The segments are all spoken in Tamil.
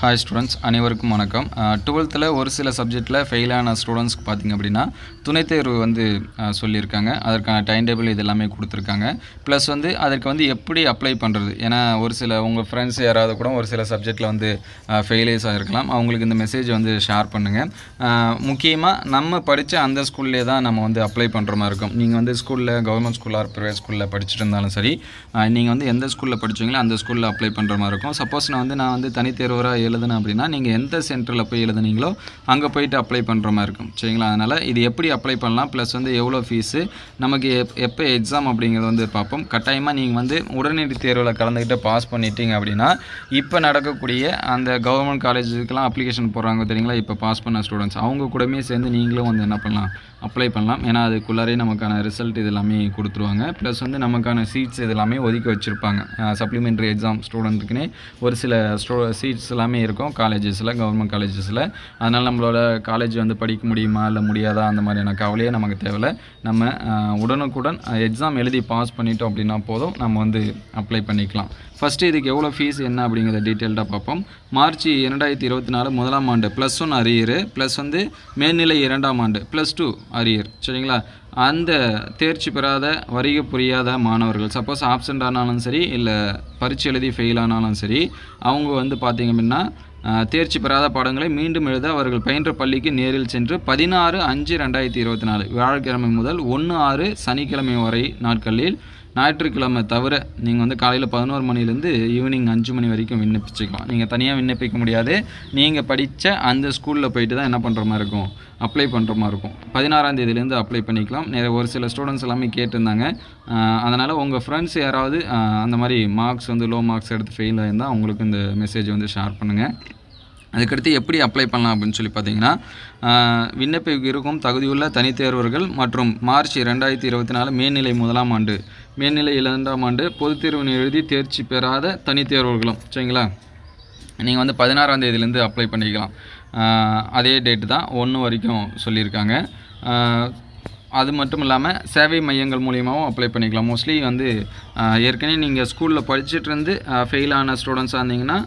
ஹாய் ஸ்டூடெண்ட்ஸ் அனைவருக்கும் வணக்கம். டுவெல்த்தில் ஒரு சில சப்ஜெக்டில் ஃபெயிலான ஸ்டூடெண்ட்ஸ்க்கு பார்த்திங்க அப்படின்னா துணைத் தேர்வு வந்து சொல்லியிருக்காங்க. அதற்கான டைம் டேபிள் இது எல்லாமே கொடுத்துருக்காங்க. ப்ளஸ் வந்து அதற்கு வந்து எப்படி அப்ளை பண்ணுறது ஏன்னா ஒரு சில உங்கள் ஃப்ரெண்ட்ஸ் யாராவது கூட ஒரு சில சப்ஜெக்டில் வந்து ஃபெயிலியர்ஸ் ஆகிருக்கலாம் அவங்களுக்கு இந்த மெசேஜ் வந்து ஷேர் பண்ணுங்கள் முக்கியமாக நம்ம படித்த அந்த ஸ்கூல்லே தான் நம்ம வந்து அப்ளை பண்ணுற மாதிரி இருக்கும். நீங்கள் வந்து ஸ்கூலில் கவர்மெண்ட் ஸ்கூலாக ஆர் ப்ரைவேட் ஸ்கூலில் படிச்சுட்டு இருந்தாலும் சரி நீங்கள் வந்து எந்த ஸ்கூலில் படிச்சீங்களோ அந்த ஸ்கூலில் அப்ளை பண்ணுற மாதிரி இருக்கும். சப்போஸ் நான் வந்து நான் வந்து தனித்தேர்வராக எழுதணும் அப்படின்னா நீங்கள் எந்த சென்டரில் போய் எழுதுனீங்களோ அங்கே போயிட்டு அப்ளை பண்ணுற மாதிரி இருக்கும். சரிங்களா? அதனால் இது எப்படி அப்ளை பண்ணலாம்? ப்ளஸ் வந்து எவ்வளோ ஃபீஸு நமக்கு எப் எப்போ எக்ஸாம் அப்படிங்கிறத வந்து பார்ப்போம். கட்டாயமாக நீங்கள் வந்து உடனடி தேர்வில் கலந்துக்கிட்டு பாஸ் பண்ணிட்டீங்க அப்படின்னா இப்போ நடக்கக்கூடிய அந்த கவர்மெண்ட் காலேஜுக்கெலாம் அப்ளிகேஷன் போடுறாங்க தெரியுங்களா? இப்போ பாஸ் பண்ண ஸ்டூடெண்ட்ஸ் அவங்க கூடமே சேர்ந்து நீங்களும் வந்து என்ன பண்ணலாம்? அப்ளை பண்ணலாம். ஏன்னா அதுக்குள்ளாரே நமக்கான ரிசல்ட் இது எல்லாமே கொடுத்துருவாங்க. ப்ளஸ் வந்து நமக்கான சீட்ஸ் இது எல்லாமே ஒதுக்கி வச்சுருப்பாங்க. சப்ளிமெண்ட்ரி எக்ஸாம் ஸ்டூடெண்ட்டுக்குன்னே ஒரு சில ஸ்டூ சீட்ஸ் எல்லாமே இருக்கும் காலேஜஸில் கவர்மெண்ட் காலேஜஸில் அதனால் நம்மளோட காலேஜ் வந்து படிக்க முடியுமா இல்லை முடியாதா அந்த மாதிரியான கவலையே நமக்கு தேவையில்ல. நம்ம உடனுக்குடன் எக்ஸாம் எழுதி பாஸ் பண்ணிட்டோம் அப்படின்னா போதும். நம்ம வந்து அப்ளை பண்ணிக்கலாம். ஃபஸ்ட்டு இதுக்கு எவ்வளோ ஃபீஸ் என்ன அப்படிங்கிறத டீட்டெயில்டாக பார்ப்போம். மார்ச் இரண்டாயிரத்தி இருபத்தி நாலு முதலாம் ஆண்டு ப்ளஸ் ஒன் அரியர் ப்ளஸ் வந்து மேல்நிலை இரண்டாம் ஆண்டு ப்ளஸ் டூ அரியர் சரிங்களா? அந்த தேர்ச்சி பெறாத வரிக புரியாத மாணவர்கள் சப்போஸ் ஆப்சண்ட் ஆனாலும் சரி இல்லை பரீட்சை எழுதி ஃபெயில் ஆனாலும் சரி அவங்க வந்து பார்த்திங்க அப்படின்னா தேர்ச்சி பெறாத பாடங்களை மீண்டும் எழுத அவர்கள் பயின்ற பள்ளிக்கு நேரில் சென்று பதினாறு அஞ்சு ரெண்டாயிரத்தி இருபத்தி நாலு வியாழக்கிழமை முதல் ஒன்று ஆறு சனிக்கிழமை வரை நாட்களில் ஞாயிற்றுக்கிழமை தவிர நீங்கள் வந்து காலையில் பதினோரு மணிலேருந்து ஈவினிங் அஞ்சு மணி வரைக்கும் விண்ணப்பிச்சுக்கலாம். நீங்கள் தனியாக விண்ணப்பிக்க முடியாது. நீங்கள் படித்த அந்த ஸ்கூலில் போயிட்டு தான் என்ன பண்ணுற மாதிரி இருக்கும்? அப்ளை பண்ணுற மாதிரி இருக்கும். பதினாறாம் தேதியிலேருந்து அப்ளை பண்ணிக்கலாம். நிறைய ஒரு சில ஸ்டூடெண்ட்ஸ் எல்லாமே கேட்டிருந்தாங்க. அதனால் உங்கள் ஃப்ரெண்ட்ஸ் யாராவது அந்த மாதிரி மார்க்ஸ் வந்து லோ மார்க்ஸ் எடுத்து ஃபெயில் ஆயிருந்தால் அவங்களுக்கு இந்த மெசேஜ் வந்து ஷேர் பண்ணுங்கள் அதுக்கடுத்து எப்படி அப்ளை பண்ணலாம் அப்படின்னு சொல்லி பார்த்தீங்கன்னா ஆஹ், விண்ணப்பிக்க இருக்கும் தகுதியுள்ள தனித்தேர்வர்கள் மற்றும் மார்ச் ரெண்டாயிரத்தி இருபத்தி நாலு மேல்நிலை முதலாம் ஆண்டு மேல்நிலை இரண்டாம் ஆண்டு பொதுத் தேர்வு எழுதி தேர்ச்சி பெறாத தனித்தேர்வர்களும் சரிங்களா? நீங்கள் வந்து பதினாறாம் தேதியிலேருந்து அப்ளை பண்ணிக்கலாம். அதே டேட்டு தான் ஒன்று வரைக்கும் சொல்லியிருக்காங்க. அது மட்டும் இல்லாமல் சேவை மையங்கள் மூலியமாகவும் அப்ளை பண்ணிக்கலாம். மோஸ்ட்லி வந்து ஏற்கனவே நீங்கள் ஸ்கூலில் படிச்சுட்டு இருந்து ஃபெயில் ஆன ஸ்டூடெண்ட்ஸாக இருந்தீங்கன்னா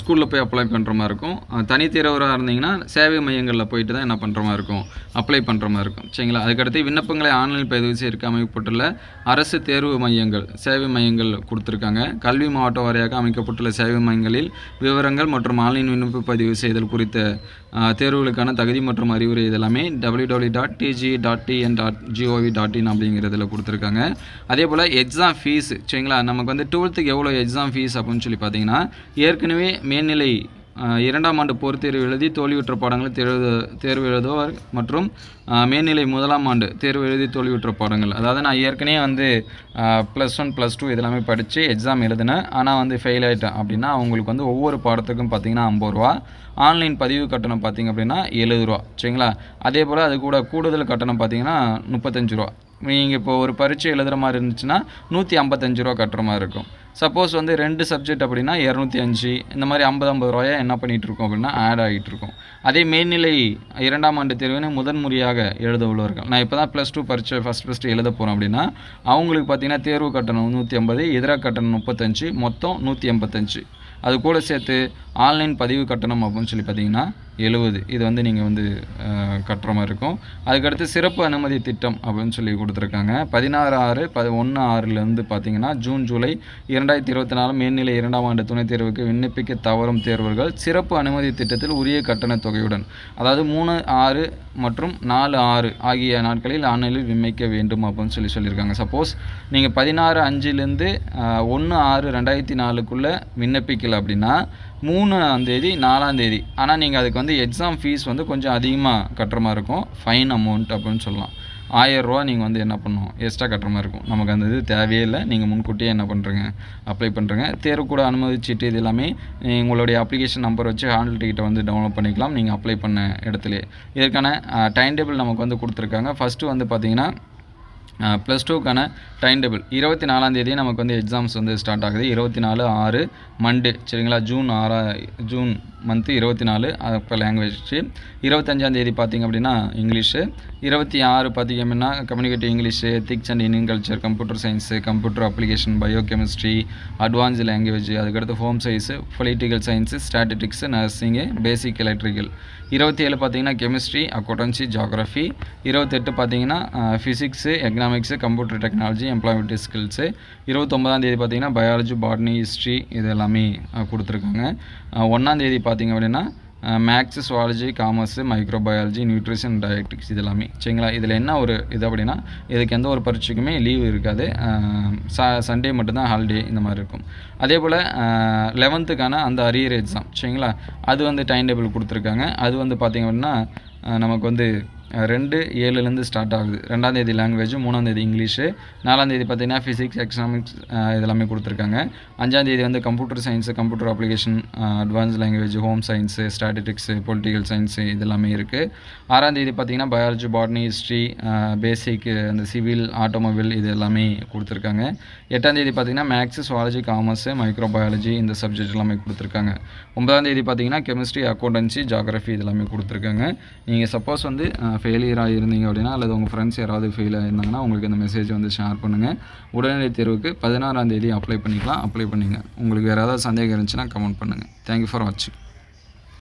ஸ்கூலில் போய் அப்ளை பண்ணுற மாதிரி இருக்கும். தனித்தேர்வராக இருந்தீங்கன்னா சேவை மையங்களில் போயிட்டு தான் என்ன பண்ணுற மாதிரி இருக்கும். அப்ளை பண்ணுற மாதிரி இருக்கும். சரிங்களா? அதுக்கடுத்து விண்ணப்பங்களை ஆன்லைன் பதிவு செய்ய அமைக்கப்பட்டுள்ள அரசு தேர்வு மையங்கள் சேவை மையங்கள் கொடுத்துருக்காங்க. கல்வி மாவட்ட வாரியாக அமைக்கப்பட்டுள்ள சேவை மையங்களில் விவரங்கள் மற்றும் ஆன்லைன் விண்ணப்ப பதிவு செய்தல் குறித்த தேர்வுகளுக்கான தகுதி மற்றும் அறிவுரை இதெல்லாமே W W dot DG dot TN dot GOV dot in அப்படிங்கிறதுல கொடுத்துருக்காங்க. அதே போல் எக்ஸாம் ஃபீஸ் சரிங்களா? நமக்கு வந்து டுவெல்த்துக்கு எவ்வளோ எக்ஸாம் ஃபீஸ் அப்படின்னு சொல்லி பார்த்தீங்கன்னா ஏற்கனவே மேல்நிலை இரண்டாம் ஆண்டு போர் தேர்வு எழுதி தோல்வியுற்ற பாடங்களை தேர்வு தேர்வு எழுதுவோர் மற்றும் மேல்நிலை முதலாம் ஆண்டு தேர்வு எழுதி தோல்வியுற்ற பாடங்கள். அதாவது நான் ஏற்கனவே வந்து ப்ளஸ் ஒன் ப்ளஸ் டூ இதெல்லாமே படித்து எக்ஸாம் எழுதினேன். ஆனால் வந்து ஃபெயில் ஆகிட்டேன் அப்படின்னா அவங்களுக்கு வந்து ஒவ்வொரு பாடத்துக்கும் பார்த்தீங்கன்னா ஐம்பது ரூபா. ஆன்லைன் பதிவு கட்டணம் பார்த்தீங்க அப்படின்னா எழுபது ரூபா. சரிங்களா? அதே போல் அது கூட கூடுதல் கட்டணம் பார்த்தீங்கன்னா முப்பத்தஞ்சு ரூபா. நீங்கள் இப்போ ஒரு பரீட்சை எழுதுகிற மாதிரி இருந்துச்சுன்னா நூற்றி ஐம்பத்தஞ்சு ரூபா கட்டுற மாதிரி இருக்கும். சப்போஸ் வந்து ரெண்டு சப்ஜெக்ட் அப்படின்னா இரநூத்தி அஞ்சு இந்த மாதிரி ஐம்பது ஐம்பது ரூபாயா என்ன பண்ணிகிட்ருக்கோம் அப்படின்னா ஆட் ஆகிட்டு இருக்கும் அதே மேல்நிலை இரண்டாம் ஆண்டு தேர்வினை முதன் முறையாக எழுத உள்ளவர்கள் நான் இப்போ தான் ப்ளஸ் டூ பரிச்சை ஃபஸ்ட் ஃபஸ்ட்டு எழுத போகிறோம் அப்படின்னா அவங்களுக்கு பார்த்திங்கன்னா தேர்வு கட்டணம் நூற்றி ஐம்பது இதர கட்டணம் முப்பத்தஞ்சு மொத்தம் நூற்றி எண்பத்தஞ்சு. அது கூட சேர்த்து ஆன்லைன் பதிவு கட்டணம் அப்படின்னு சொல்லி பார்த்தீங்கன்னா எழுபது. இது வந்து நீங்கள் வந்து கட்டுற மாதிரி இருக்கும். அதுக்கடுத்து சிறப்பு அனுமதி திட்டம் அப்படின்னு சொல்லி கொடுத்துருக்காங்க. பதினாறு ஆறு ப ஒன்று ஆறுலேருந்து பார்த்தீங்கன்னா ஜூன் ஜூலை இரண்டாயிரத்தி இருபத்தி நாலு மேல்நிலை இரண்டாம் ஆண்டு துணைத் தேர்வுக்கு விண்ணப்பிக்க தவறும் தேர்வர்கள் சிறப்பு அனுமதி திட்டத்தில் உரிய கட்டணத் தொகையுடன் அதாவது மூணு ஆறு மற்றும் நாலு ஆறு ஆகிய நாட்களில் ஆன்லைனில் விண்ணப்பிக்க வேண்டும் அப்படின்னு சொல்லி சொல்லியிருக்காங்க. சப்போஸ் நீங்கள் பதினாறு அஞ்சுலேருந்து ஒன்று ஆறு ரெண்டாயிரத்தி நாலுக்குள்ளே விண்ணப்பிக்கல அப்படின்னா மூணாம் தேதி நாலாம் தேதி. ஆனால் நீங்கள் அதுக்கு வந்து எக்ஸாம் ஃபீஸ் வந்து கொஞ்சம் அதிகமாக கட்டுற மாதிரி இருக்கும். ஃபைன் அமௌண்ட் அப்படின்னு சொல்லலாம். ஆயரூவா நீங்கள் வந்து என்ன பண்ணும்? எக்ஸ்ட்ரா கட்டுற மாதிரி இருக்கும். நமக்கு அந்த இது தேவையே இல்லை. நீங்கள் முன்கூட்டியே என்ன பண்ணுறங்க அப்ளை பண்ணுறங்க தேர்வு கூட அனுமதி சீட்டு இது எல்லாமே உங்களுடைய அப்ளிகேஷன் நம்பர் வச்சு ஹேண்டில் டிக்கெட்டை வந்து டவுன்லோட் பண்ணிக்கலாம். நீங்கள் அப்ளை பண்ண இடத்துலையே இதற்கான டைம் டேபிள் நமக்கு வந்து கொடுத்துருக்காங்க. ஃபஸ்ட்டு வந்து பார்த்திங்கன்னா ப்ளஸ் டூக்கான டைம் டேபிள் இருபத்தி நாலாந்தேதி நமக்கு வந்து எக்ஸாம்ஸ் வந்து ஸ்டார்ட் ஆகுது. இருபத்தி நாலு ஆறு மண்டே சரிங்களா? ஜூன் ஆறா ஜூன் மந்த்து இருபத்தி நாலு அப்போ லாங்குவேஜ் இருபத்தஞ்சாந்தேதி பார்த்திங்க அப்படின்னா இங்கிலீஷு இருபத்தி ஆறு பார்த்திங்க அப்படின்னா communicative English ethics and Indian culture computer science computer application bio chemistry advance language அதுக்கடுத்து home science political science statistics nursing basic electrical இருபத்தி ஏழு பார்த்தீங்கன்னா கெமிஸ்ட்ரி அக்கௌண்டன்சி ஜாகிரஃபி இருபத்தெட்டு பார்த்தீங்கன்னா physics economics computer technology employment skills இருபத்தொம்பதாம் தேதி பார்த்தீங்கன்னா பயாலஜி பாட்னி ஹிஸ்ட்ரி இது எல்லாமே கொடுத்துருக்காங்க. ஒன்றாந்தேதி தேதி பார்த்தீங்க அப்படின்னா maths zoology commerce microbiology nutrition dietetics இது எல்லாமே சரிங்களா? இதில் என்ன ஒரு இது அப்படின்னா இதுக்கு எந்த ஒரு பரீட்சைக்குமே லீவு இருக்காது. ச சண்டே மட்டும்தான் ஹாலிடே இந்த மாதிரி இருக்கும். அதே போல் லெவன்த்துக்கான அந்த அரியர் எக்ஸாம் சரிங்களா? அது வந்து டைம் டேபிள் கொடுத்துருக்காங்க. அது வந்து பார்த்திங்க அப்படின்னா நமக்கு வந்து ரெண்டு ஏழுலேருந்து ஸ்டார்ட் ஆகுது. ரெண்டாந்தேதி லாங்குவேஜ் மூணாம்தேதி இங்கிலீஷு. நாலாந்தேதி பார்த்திங்கன்னா பார்த்தீங்கன்னா ஃபிசிக்ஸ் எக்கனாமிக்ஸ் இதெல்லாமே கொடுத்துருக்காங்க. அஞ்சாந்தேதி வந்து computer science computer application advance language home science statistics political science இதெல்லாமே இருக்குது ஆறாந்தேதி பார்த்திங்கன்னா பார்த்தீங்கன்னா பயாலஜி பாட்னி ஹிஸ்ட்ரி பேசிக் அந்த சிவில் ஆட்டோமொபைல் இது எல்லாமே கொடுத்துருக்காங்க. எட்டாந்தேதி பார்த்திங்கன்னா பார்த்தீங்கன்னா maths zoology commerce micro biology இந்த சப்ஜெக்ட் எல்லாமே கொடுத்துருக்காங்க. ஒன்பதாம் தேதி பார்த்தீங்கன்னா கெமிஸ்ட்ரி அக்கௌண்டன்சி ஜாகிரஃபி இதெல்லாமே கொடுத்துருக்காங்க. நீங்கள் சப்போஸ் வந்து ஃபெயிலியராக இருந்தீங்க அப்படின்னா அல்லது உங்கள் ஃப்ரெண்ட்ஸ் யாராவது ஃபெயில் ஆயிருந்தாங்கன்னா உங்களுக்கு இந்த மெசேஜ் வந்து ஷேர் பண்ணுங்கள் உடனடி தேர்வுக்கு பதினாறாம் தேதி அப்ளை பண்ணிக்கலாம். அப்ளை பண்ணிங்க. உங்களுக்கு வேறு ஏதாவது சந்தேகம் இருந்துச்சுன்னா கமெண்ட் பண்ணுங்கள் தேங்க்யூ ஃபார் வாட்சிங்